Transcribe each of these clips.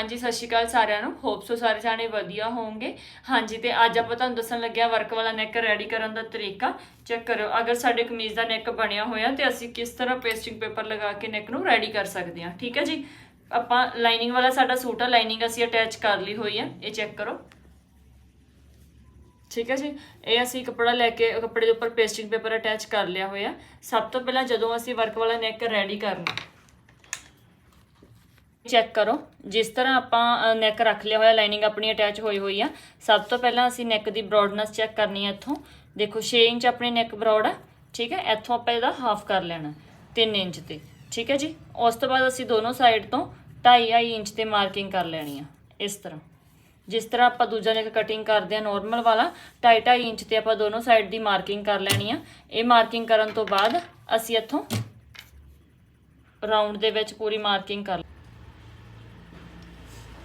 ਹਾਂਜੀ, ਸਤਿ ਸ਼੍ਰੀ ਅਕਾਲ ਸਾਰਿਆਂ ਨੂੰ। ਹੋਪ ਸੋ ਸਾਰੇ ਜਾਣੇ ਵਧੀਆ ਹੋਵੋਗੇ। ਹਾਂਜੀ, ਤੇ ਅੱਜ ਆਪਾਂ ਤੁਹਾਨੂੰ ਦੱਸਣ ਲੱਗਿਆ ਵਰਕ ਵਾਲਾ ਨੈਕ ਰੈਡੀ ਕਰਨ ਦਾ ਤਰੀਕਾ। ਚੈੱਕ ਕਰੋ ਅਗਰ ਸਾਡੇ ਕਮੀਜ਼ ਦਾ ਨੈਕ ਬਣਿਆ ਹੋਇਆ ਤੇ ਅਸੀਂ ਕਿਸ ਤਰ੍ਹਾਂ ਪੇਸਟਿੰਗ ਪੇਪਰ ਲਗਾ ਕੇ ਨੈਕ ਨੂੰ ਰੈਡੀ ਕਰ ਸਕਦੇ ਹਾਂ, ਠੀਕ ਹੈ ਜੀ? ਆਪਾਂ ਲਾਈਨਿੰਗ ਵਾਲਾ ਸਾਡਾ ਸੂਟ ਆ ਲਾਈਨਿੰਗ ਅਸੀਂ ਅਟੈਚ ਕਰ ਲਈ ਹੋਈ ਹੈ ਇਹ ਚੈੱਕ ਕਰੋ। ਠੀਕ ਹੈ ਜੀ? ਇਹ ਅਸੀਂ ਕੱਪੜਾ ਲੈ ਕੇ, ਕੱਪੜੇ ਦੇ ਉੱਪਰ ਪੇਸਟਿੰਗ ਪੇਪਰ ਅਟੈਚ ਕਰ ਲਿਆ ਹੋਇਆ। ਸਭ ਤੋਂ ਪਹਿਲਾਂ ਜਦੋਂ ਅਸੀਂ ਵਰਕ ਵਾਲਾ ਨੈਕ ਰੈਡੀ ਕਰਨਾ ਚੈੱਕ ਕਰੋ। ਜਿਸ ਤਰ੍ਹਾਂ ਆਪਾਂ ਨੈਕ ਰੱਖ ਲਿਆ ਹੋਇਆ ਲਾਈਨਿੰਗ ਆਪਣੀ ਅਟੈਚ ਹੋਈ ਹੋਈ ਆ, ਸਭ ਤੋਂ ਪਹਿਲਾਂ ਅਸੀਂ ਨੈਕ ਦੀ ਬ੍ਰੌਡਨੈਸ ਚੈੱਕ ਕਰਨੀ ਹੈ ਇੱਥੋਂ। ਦੇਖੋ 6 ਇੰਚ ਆਪਣੀ ਨੈਕ ਬ੍ਰੌਡ ਆ, ਠੀਕ ਹੈ? ਇੱਥੋਂ ਆਪਾਂ ਇਹਦਾ ਹਾਫ ਕਰ ਲੈਣਾ 3 ਇੰਚ ਤੇ, ਠੀਕ ਹੈ ਜੀ? ਉਸ ਤੋਂ ਬਾਅਦ ਅਸੀਂ ਦੋਨੋਂ ਸਾਈਡ ਤੋਂ 2.5 ਇੰਚ ਤੇ ਮਾਰਕਿੰਗ ਕਰ ਲੈਣੀ ਆ, ਇਸ ਤਰ੍ਹਾਂ। ਜਿਸ ਤਰ੍ਹਾਂ ਆਪਾਂ ਦੂਜਾ ਨੈਕ ਕਟਿੰਗ ਕਰਦੇ ਆ ਨਾਰਮਲ ਵਾਲਾ 2.5 ਇੰਚ ਤੇ ਆਪਾਂ ਦੋਨੋਂ ਸਾਈਡ ਦੀ ਮਾਰਕਿੰਗ ਕਰ ਲੈਣੀ ਆ। ਇਹ ਮਾਰਕਿੰਗ ਕਰਨ ਤੋਂ ਬਾਅਦ ਅਸੀਂ ਇੱਥੋਂ ਰਾਉਂਡ ਦੇ ਵਿੱਚ ਪੂਰੀ ਮਾਰਕਿੰਗ ਕਰ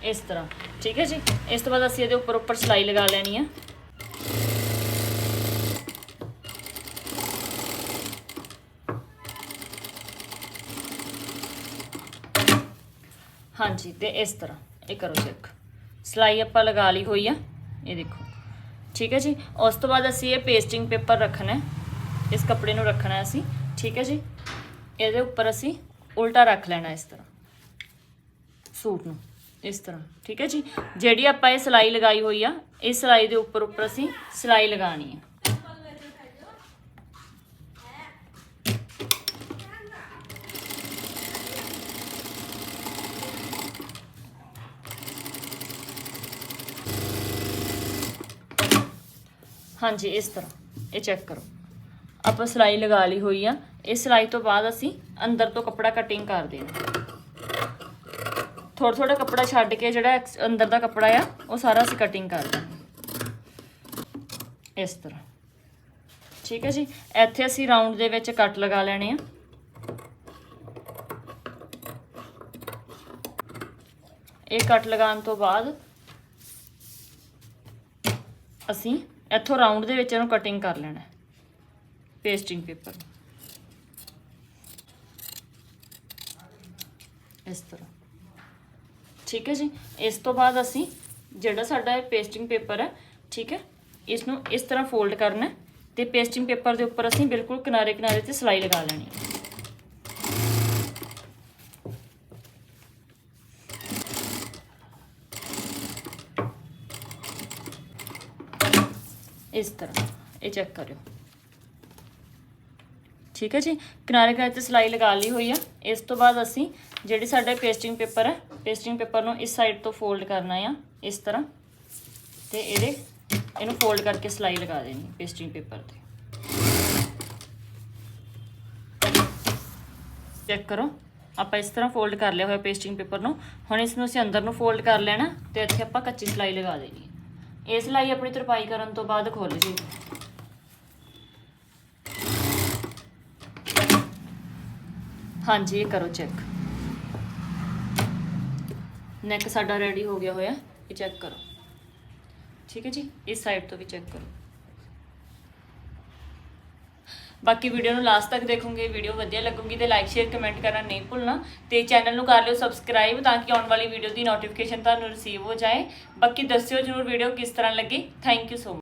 ਇਸ ਤਰ੍ਹਾਂ। ਠੀਕ ਹੈ ਜੀ? ਇਸ ਤੋਂ ਬਾਅਦ ਅਸੀਂ ਇਹਦੇ ਉੱਪਰ ਉੱਪਰ ਸਲਾਈ ਲਗਾ ਲੈਣੀ ਆ। ਹਾਂਜੀ, ਤੇ ਇਸ ਤਰ੍ਹਾਂ। ਇਹ ਕਰੋ ਚੈੱਕ ਸਲਾਈ ਆਪਾਂ ਲਗਾ ਲਈ ਹੋਈ ਆ। ਇਹ ਦੇਖੋ। ਠੀਕ ਹੈ ਜੀ? ਉਸ ਤੋਂ ਬਾਅਦ ਅਸੀਂ ਇਹ ਪੇਸਟਿੰਗ ਪੇਪਰ ਰੱਖਣਾ ਇਸ ਕੱਪੜੇ ਨੂੰ ਰੱਖਣਾ ਅਸੀਂ। ਠੀਕ ਹੈ ਜੀ? ਇਹਦੇ ਉੱਪਰ ਅਸੀਂ ਉਲਟਾ ਰੱਖ ਲੈਣਾ ਇਸ ਤਰ੍ਹਾਂ। ਸੂਟ ਨੂੰ। ਇਸ ਤਰ੍ਹਾਂ, ਠੀਕ ਹੈ ਜੀ? ਜਿਹੜੀ ਆਪਾਂ ਇਹ ਸਲਾਈ ਲਗਾਈ ਹੋਈ ਆ ਇਹ ਸਲਾਈ ਦੇ ਉੱਪਰ ਉੱਪਰ ਅਸੀਂ ਸਲਾਈ ਲਗਾਣੀ ਹੈ ਹਾਂਜੀ, ਇਸ ਤਰ੍ਹਾਂ, ਇਹ ਚੈੱਕ ਕਰੋ। ਆਪਾਂ ਸਲਾਈ ਲਗਾ ਲਈ ਹੋਈ ਆ, ਇਹ ਸਲਾਈ ਤੋਂ ਬਾਅਦ ਅਸੀਂ ਅੰਦਰ ਤੋਂ ਕੱਪੜਾ ਕਟਿੰਗ ਕਰ ਦੇਣਾ। ਥੋੜਾ ਥੋੜਾ ਕੱਪੜਾ ਛੱਡ ਕੇ ਜਿਹੜਾ ਅੰਦਰ ਦਾ ਕੱਪੜਾ ਆ, ਉਹ ਸਾਰਾ ਅਸੀਂ ਕਟਿੰਗ ਕਰ ਦਾਂਗੇ। ਇਸ ਤਰ੍ਹਾਂ। ਠੀਕ ਹੈ ਜੀ? ਇੱਥੇ ਅਸੀਂ ਰਾਉਂਡ ਦੇ ਵਿੱਚ ਕੱਟ ਲਗਾ ਲੈਣੇ ਆ। ਇਹ ਕੱਟ ਲਗਾਉਣ ਤੋਂ ਬਾਅਦ ਅਸੀਂ ਇੱਥੋਂ ਰਾਉਂਡ ਦੇ ਵਿੱਚ ਇਹਨੂੰ ਕਟਿੰਗ ਕਰ ਲੈਣਾ ਪੇਸਟਿੰਗ ਪੇਪਰ ਇਸ ਤਰ੍ਹਾਂ। ਠੀਕ ਹੈ ਜੀ? ਇਸ ਤੋਂ ਬਾਅਦ ਅਸੀਂ ਜਿਹੜਾ ਸਾਡਾ ਇਹ ਪੇਸਟਿੰਗ ਪੇਪਰ ਹੈ, ਠੀਕ ਹੈ? ਇਸ ਨੂੰ ਇਸ ਤਰ੍ਹਾਂ ਫੋਲਡ ਕਰਨਾ ਹੈ ਤੇ ਪੇਸਟਿੰਗ ਪੇਪਰ ਦੇ ਉੱਪਰ ਅਸੀਂ ਬਿਲਕੁਲ ਕਿਨਾਰੇ ਕਿਨਾਰੇ ਤੇ ਸਲਾਈ ਲਗਾ ਲੈਣੀ ਹੈ। ਇਸ ਤਰ੍ਹਾਂ, ਇਹ ਚੈੱਕ ਕਰਿਓ। ਠੀਕ ਹੈ ਜੀ? ਕਿਨਾਰੇ ਕਿਨਾਰੇ ਤੇ ਸਲਾਈ ਲਗਾ ਲਈ ਹੋਈ ਆ ਇਸ ਤੋਂ ਬਾਅਦ ਅਸੀਂ ਜਿਹੜੀ ਸਾਡਾ ਪੇਸਟਿੰਗ ਪੇਪਰ ਹੈ ਪੇਸਟਿੰਗ ਪੇਪਰ ਨੂੰ ਇਸ ਸਾਈਡ ਤੋਂ ਫੋਲਡ ਕਰਨਾ ਆ, ਇਸ ਤਰ੍ਹਾਂ। ਤੇ ਇਹਦੇ, ਇਹਨੂੰ ਫੋਲਡ ਕਰਕੇ ਸਲਾਈ ਲਗਾ ਦੇਣੀ ਪੇਸਟਿੰਗ ਪੇਪਰ ਤੇ। ਚੈੱਕ ਕਰੋ, ਆਪਾਂ ਇਸ ਤਰ੍ਹਾਂ ਫੋਲਡ ਕਰ ਲਿਆ ਹੋਇਆ ਪੇਸਟਿੰਗ ਪੇਪਰ ਨੂੰ। ਹੁਣ ਇਸ ਨੂੰ ਅਸੀਂ ਅੰਦਰ ਨੂੰ ਫੋਲਡ ਕਰ ਲੈਣਾ ਤੇ ਇੱਥੇ ਆਪਾਂ ਕੱਚੀ ਸਲਾਈ ਲਗਾ ਦੇਣੀ ਇਹ ਸਲਾਈ ਆਪਣੀ ਤਰਪਾਈ ਕਰਨ ਤੋਂ ਬਾਅਦ ਖੁੱਲ ਜੇਗੀ ਹਾਂਜੀ, ਇਹ ਕਰੋ ਚੈੱਕ। ਨੈਕ ਸਾਡਾ ਰੈਡੀ ਹੋ ਗਿਆ ਹੋਇਆ, ਇਹ ਚੈੱਕ ਕਰੋ। ਠੀਕ ਹੈ ਜੀ? ਇਸ ਸਾਈਡ ਤੋਂ ਵੀ ਚੈੱਕ ਕਰੋ। ਬਾਕੀ ਵੀਡੀਓ ਨੂੰ ਲਾਸਟ ਤੱਕ ਦੇਖੋਗੇ ਵੀਡੀਓ ਵਧੀਆ ਲੱਗੂਗੀ ਤੇ ਲਾਈਕ ਸ਼ੇਅਰ ਕਮੈਂਟ ਕਰਨਾ ਨਹੀਂ ਭੁੱਲਣਾ ਤੇ ਚੈਨਲ ਨੂੰ ਕਰ ਲਿਓ ਸਬਸਕ੍ਰਾਈਬ ਤਾਂ ਕਿ ਆਉਣ ਵਾਲੀ ਵੀਡੀਓ ਦੀ ਨੋਟੀਫਿਕੇਸ਼ਨ ਤੁਹਾਨੂੰ ਰਿਸੀਵ ਹੋ ਜਾਏ। ਬਾਕੀ ਦੱਸਿਓ ਜਰੂਰ ਵੀਡੀਓ ਕਿਸ ਤਰ੍ਹਾਂ ਲੱਗੀ। Thank you so